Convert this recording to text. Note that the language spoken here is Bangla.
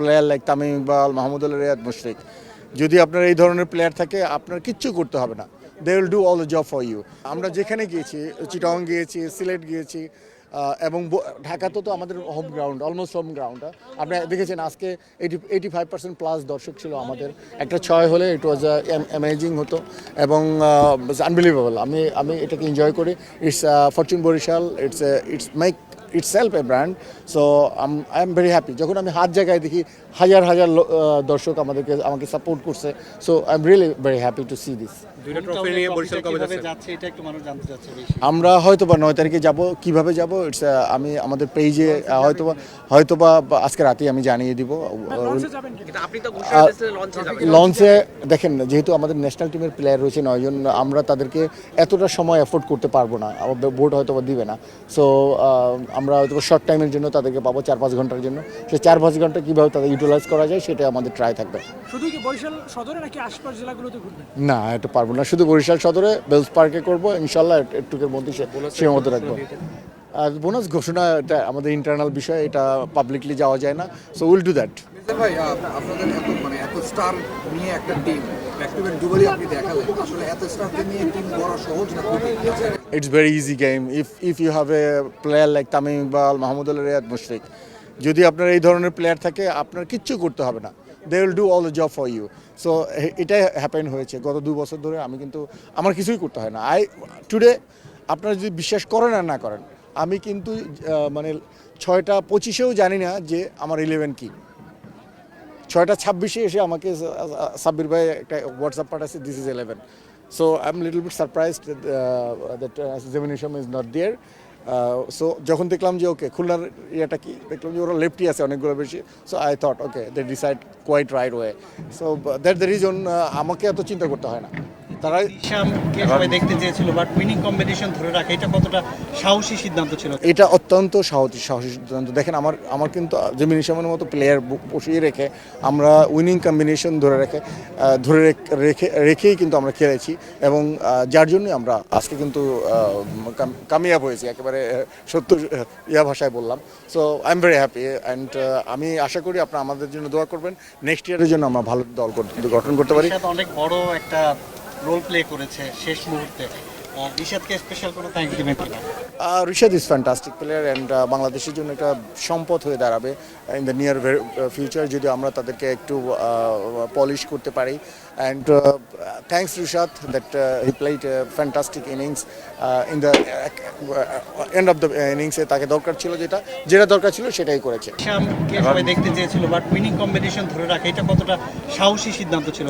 প্লেয়ার লাইক তামিম ইকবাল মাহমুদুল্লাহ রিয়াদ মুশরিক যদি আপনার এই ধরনের প্লেয়ার থাকে, আপনার কিচ্ছু করতে হবে না। They will do all the job for you আমরা যেখানে গিয়েছি চিটং গিয়েছি সিলেট গিয়েছি এবং ব- ঢাকাতে তো আমাদের home ground almost home ground আপনি দেখেছেন আজকে eighty eighty five percent plus দর্শক ছিল আমাদের। একটা ছয় হলে ইট ওয়াজ অ্যামেজিং হতো এবং আনবিলিভেবল আমি আমি এটাকে এনজয় করি। It's fortune Barishal it's it's make it's self a brand so I am very happy যখন আমি হাত জায়গায় দেখি হাজার হাজার দর্শক আমাদেরকে আমাকে সাপোর্ট করছে so I am really very happy to see this আমরা হয়তো বা নয় তারিখে যাব কীভাবে যাব ইটস আমি আমাদের পেজে হয়তো বা হয়তো বা আজকে রাতেই আমি জানিয়ে দিব লঞ্চে যাবেন লঞ্চে দেখেন যেহেতু আমাদের ন্যাশনাল টিমের প্লেয়ার রয়েছে নয়জন আমরা তাদেরকে এতটা সময় এফোর্ড করতে পারব না বোর্ড হয়তো বা দিবে না সো আমরা হয়তো শর্ট টাইমের জন্য তাদেরকে পাবো চার পাঁচ ঘণ্টার জন্য। সে চার পাঁচ ঘণ্টা কীভাবে তাদের ইউটিলাইজ করা যায় সেটা আমাদের ট্রাই থাকবে। শুধু কি বরিশাল সদরে নাকি আশপাশ জেলাগুলোতে ঘুরবেন না এটা পারব না। শুধু বরিশাল সদরে বেলস পার্কে করব ইনশাল্লাহ একটুকের মধ্যে সে সীমাবদ্ধ রাখব। আর বোনাস ঘোষণা এটা আমাদের ইন্টারনাল বিষয় এটা পাবলিকলি যাওয়া যায় না। সো উইল ডু দ্যাট ভাই আপনাদের এত মানে এত স্টার নিয়ে একটা team It's very easy game. If if you have a player like Tamim Iqbal Mahmudullah Riyad Mushfiq যদি আপনার এই ধরনের প্লেয়ার থাকে, আপনার কিচ্ছু করতে হবে না। They will do all the job for you so এটাই হ্যাপেন হয়েছে। গত দু বছর ধরে আমি কিন্তু, আমার কিছুই করতে হয় না। আই টুডে আপনারা যদি বিশ্বাস করেন আর না করেন, আমি কিন্তু মানে ছয়টা পঁচিশেও জানি না যে আমার ইলেভেন কী। ছয়টা ছাব্বিশে এসে আমাকে সাব্বির ভাই একটা হোয়াটসঅ্যাপ পাঠাচ্ছে this is eleven so I am little bit surprised that germination is not there so যখন দেখলাম যে ওকে খুলনার ইয়েটা কি, দেখলাম যে ওরা লেফটি আছে অনেকগুলো বেশি। So I thought okay they decide quite right way so that the reason আমাকে এত চিন্তা করতে হয় না। তারা হিসামকে সবাই দেখতে চেয়েছিল বাট উইনিং কম্পিটিশন ধরে রাখা এটা কতটা সাহসী সিদ্ধান্ত ছিল? এটা অত্যন্ত সাহসী সাহসী সিদ্ধান্ত। দেখেন আমার আমার কিন্তু জেমিন ইসলামের মতো প্লেয়ার বসিয়ে রেখে আমরা উইনিং কম্বিনেশন ধরে রেখে ধরে রেখ- রেখে রেখেই কিন্তু আমরা খেলেছি এবং যার জন্যই আমরা আজকে কিন্তু কামিয়াব হয়েছি একেবারে সত্য ইয়া ভাষায় বললাম। So I am very happy and আমি আশা করি আপনারা আমাদের জন্য দোয়া করবেন। নেক্সট ইয়ারের জন্য আমরা ভালো দল গঠন করতে পারি। অনেক বড় একটা রোল প্লে করেছে শেষ মুহূর্তে। স্পেশাল কোনো থ্যাঙ্কস দিবেন কিনা? Rishad is fantastic player and বাংলাদেশের জন্য একটা সম্পদ হয়ে দাঁড়াবে ইন দ্য নিয়ার ফিউচার যদি আমরা তাদেরকে একটু পলিশ করতে পারি। And thanks Rishad that he played fantastic innings in the end of the ইনিংসে তাকে দরকার ছিল যেটা যেটা দরকার ছিল সেটাই করেছে। দেখতে চেয়েছিল বাট উইনিং কম্পিটিশন ধরে রাখা এটা কতটা সাহসী সিদ্ধান্ত ছিল?